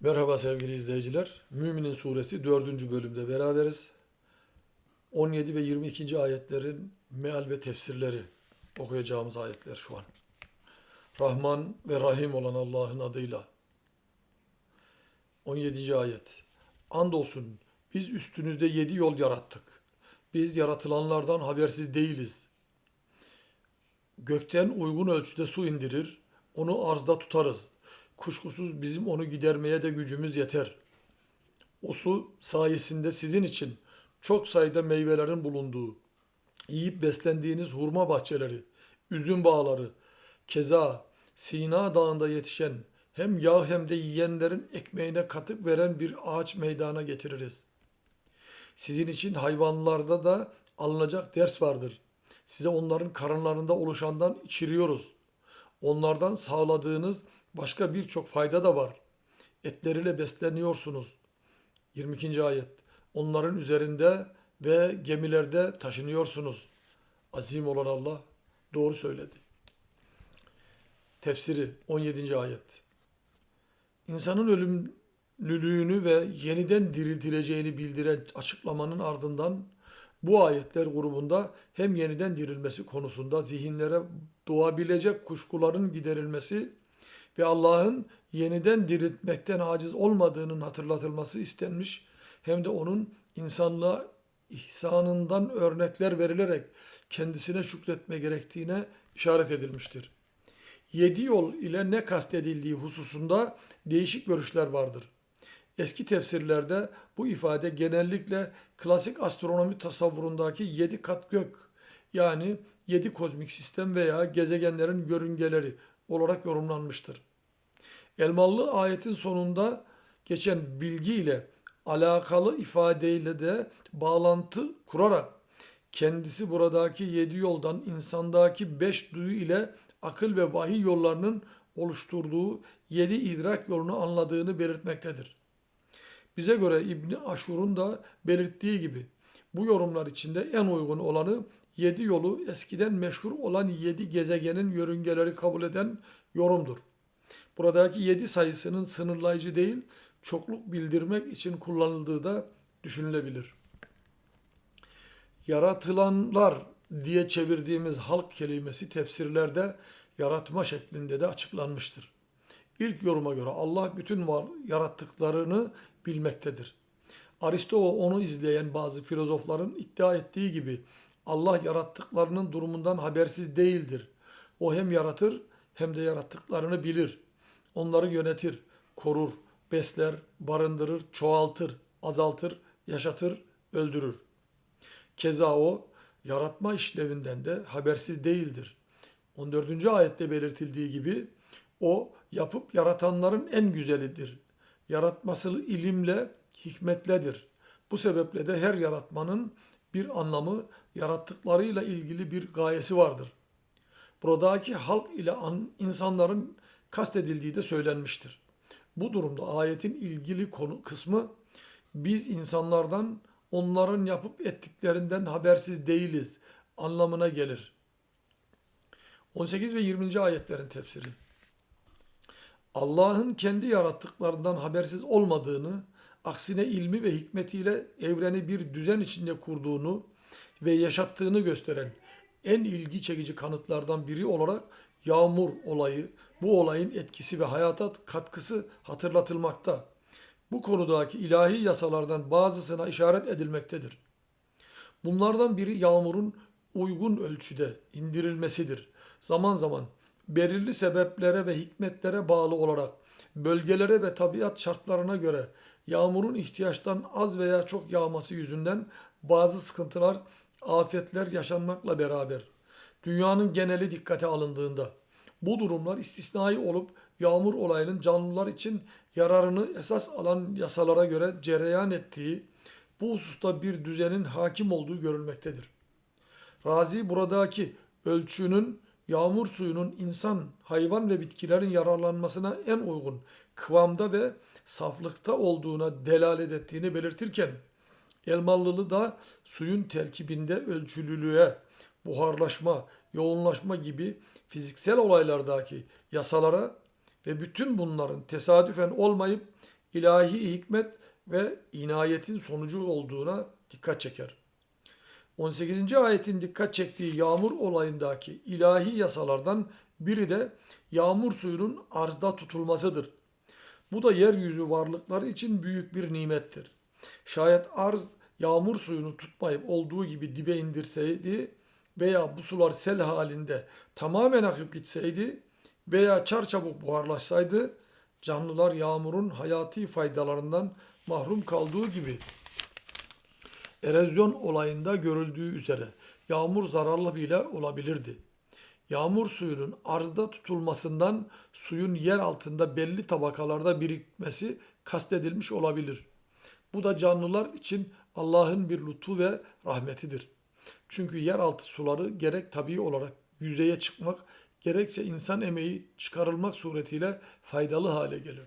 Merhaba sevgili izleyiciler. Müminin suresi 4. bölümde beraberiz. 17 ve 22. ayetlerin meal ve tefsirleri okuyacağımız ayetler şu an. Rahman ve Rahim olan Allah'ın adıyla. 17. ayet. Andolsun biz üstünüzde yedi yol yarattık. Biz yaratılanlardan habersiz değiliz. Gökten uygun ölçüde su indirir, onu arzda tutarız. Kuşkusuz bizim onu gidermeye de gücümüz yeter. O su sayesinde sizin için çok sayıda meyvelerin bulunduğu, yiyip beslendiğiniz hurma bahçeleri, üzüm bağları, keza Sina Dağı'nda yetişen hem yağ hem de yiyenlerin ekmeğine katık veren bir ağaç meydana getiririz. Sizin için hayvanlarda da alınacak ders vardır. Size onların karınlarında oluşandan içiriyoruz. Onlardan sağladığınız başka birçok fayda da var. Etleriyle besleniyorsunuz. 22. ayet. Onların üzerinde ve gemilerde taşınıyorsunuz. Azim olan Allah doğru söyledi. Tefsiri 17. ayet. İnsanın ölümlülüğünü ve yeniden diriltileceğini bildiren açıklamanın ardından bu ayetler grubunda hem yeniden dirilmesi konusunda zihinlere doğabilecek kuşkuların giderilmesi ve Allah'ın yeniden diriltmekten aciz olmadığının hatırlatılması istenmiş hem de onun insanlığa ihsanından örnekler verilerek kendisine şükretme gerektiğine işaret edilmiştir. Yedi yol ile ne kastedildiği hususunda değişik görüşler vardır. Eski tefsirlerde bu ifade genellikle klasik astronomi tasavvurundaki yedi kat gök yani yedi kozmik sistem veya gezegenlerin yörüngeleri olarak yorumlanmıştır. Elmalı ayetin sonunda geçen bilgi ile alakalı ifadeyle de bağlantı kurarak kendisi buradaki yedi yoldan insandaki beş duyu ile akıl ve vahiy yollarının oluşturduğu yedi idrak yolunu anladığını belirtmektedir. Bize göre İbni Aşur'un da belirttiği gibi bu yorumlar içinde en uygun olanı yedi yolu eskiden meşhur olan yedi gezegenin yörüngeleri kabul eden yorumdur. Buradaki yedi sayısının sınırlayıcı değil, çokluk bildirmek için kullanıldığı da düşünülebilir. Yaratılanlar diye çevirdiğimiz halk kelimesi tefsirlerde yaratma şeklinde de açıklanmıştır. İlk yoruma göre Allah bütün var yarattıklarını bilmektedir. Aristo onu izleyen bazı filozofların iddia ettiği gibi Allah yarattıklarının durumundan habersiz değildir. O hem yaratır hem de yarattıklarını bilir. Onları yönetir, korur, besler, barındırır, çoğaltır, azaltır, yaşatır, öldürür. Keza o yaratma işlevinden de habersiz değildir. 14. ayette belirtildiği gibi o yapıp yaratanların en güzelidir. Yaratması ilimle, hikmetledir. Bu sebeple de her yaratmanın bir anlamı, yarattıklarıyla ilgili bir gayesi vardır. Buradaki halk ile an, insanların kastedildiği de söylenmiştir. Bu durumda ayetin ilgili konu kısmı biz insanlardan onların yapıp ettiklerinden habersiz değiliz anlamına gelir. 18 ve 20. ayetlerin tefsiri. Allah'ın kendi yarattıklarından habersiz olmadığını, aksine ilmi ve hikmetiyle evreni bir düzen içinde kurduğunu ve yaşattığını gösteren en ilgi çekici kanıtlardan biri olarak yağmur olayı, bu olayın etkisi ve hayata katkısı hatırlatılmakta. Bu konudaki ilahi yasalardan bazısına işaret edilmektedir. Bunlardan biri yağmurun uygun ölçüde indirilmesidir. Zaman zaman belirli sebeplere ve hikmetlere bağlı olarak bölgelere ve tabiat şartlarına göre yağmurun ihtiyaçtan az veya çok yağması yüzünden bazı sıkıntılar, afetler yaşanmakla beraber dünyanın geneli dikkate alındığında bu durumlar istisnai olup yağmur olayının canlılar için yararını esas alan yasalara göre cereyan ettiği, bu hususta bir düzenin hakim olduğu görülmektedir. Razi buradaki ölçünün yağmur suyunun insan, hayvan ve bitkilerin yararlanmasına en uygun kıvamda ve saflıkta olduğuna delalet ettiğini belirtirken, Elmalılı da suyun terkibinde ölçülülüğe, buharlaşma, yoğunlaşma gibi fiziksel olaylardaki yasalara ve bütün bunların tesadüfen olmayıp ilahi hikmet ve inayetin sonucu olduğuna dikkat çeker. 18. ayetin dikkat çektiği yağmur olayındaki ilahi yasalardan biri de yağmur suyunun arzda tutulmasıdır. Bu da yeryüzü varlıkları için büyük bir nimettir. Şayet arz yağmur suyunu tutmayıp olduğu gibi dibe indirseydi veya bu sular sel halinde tamamen akıp gitseydi veya çarçabuk buharlaşsaydı canlılar yağmurun hayati faydalarından mahrum kaldığı gibi erozyon olayında görüldüğü üzere yağmur zararlı bile olabilirdi. Yağmur suyunun arzda tutulmasından suyun yer altında belli tabakalarda birikmesi kastedilmiş olabilir. Bu da canlılar için Allah'ın bir lütfu ve rahmetidir. Çünkü yeraltı suları gerek tabii olarak yüzeye çıkmak, gerekse insan emeği çıkarılmak suretiyle faydalı hale gelir.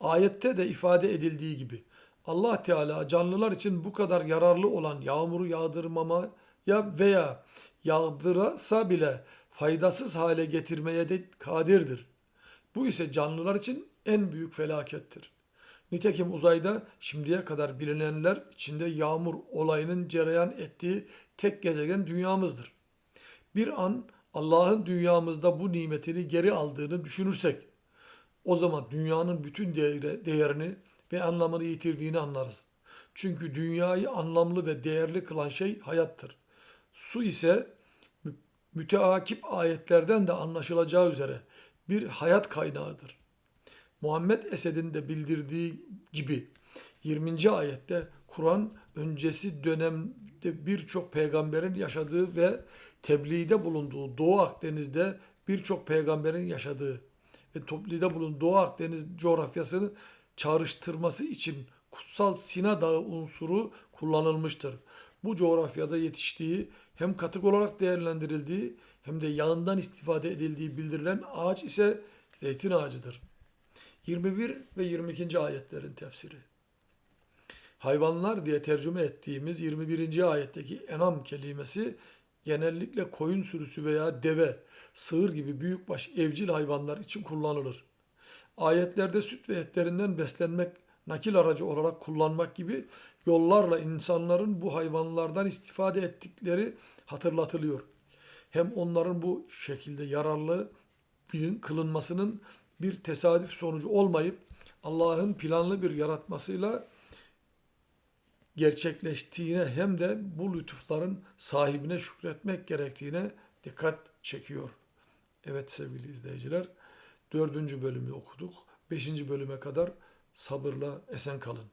Ayette de ifade edildiği gibi Allah Teala canlılar için bu kadar yararlı olan yağmuru yağdırmamaya veya yağdırsa bile faydasız hale getirmeye de kadirdir. Bu ise canlılar için en büyük felakettir. Nitekim uzayda şimdiye kadar bilinenler içinde yağmur olayının cereyan ettiği tek gezegen dünyamızdır. Bir an Allah'ın dünyamızda bu nimetini geri aldığını düşünürsek o zaman dünyanın bütün değeri, değerini ve anlamını yitirdiğini anlarız. Çünkü dünyayı anlamlı ve değerli kılan şey hayattır. Su ise mü- müteakip ayetlerden de anlaşılacağı üzere bir hayat kaynağıdır. Muhammed Esed'in de bildirdiği gibi 20. ayette Kur'an öncesi dönemde birçok peygamberin yaşadığı ve tebliğde bulunduğu Doğu Akdeniz'de birçok peygamberin yaşadığı ve toplide bulunduğu Doğu Akdeniz coğrafyasını çağrıştırması için kutsal Sina Dağı unsuru kullanılmıştır. Bu coğrafyada yetiştiği hem katık olarak değerlendirildiği hem de yağından istifade edildiği bildirilen ağaç ise zeytin ağacıdır. 21 ve 22. ayetlerin tefsiri. Hayvanlar diye tercüme ettiğimiz 21. ayetteki enam kelimesi genellikle koyun sürüsü veya deve, sığır gibi büyükbaş evcil hayvanlar için kullanılır. Ayetlerde süt ve etlerinden beslenmek, nakil aracı olarak kullanmak gibi yollarla insanların bu hayvanlardan istifade ettikleri hatırlatılıyor. Hem onların bu şekilde yararlı kılınmasının bir tesadüf sonucu olmayıp Allah'ın planlı bir yaratmasıyla gerçekleştiğine hem de bu lütufların sahibine şükretmek gerektiğine dikkat çekiyor. Evet sevgili izleyiciler, dördüncü bölümü okuduk. Beşinci bölüme kadar sabırla esen kalın.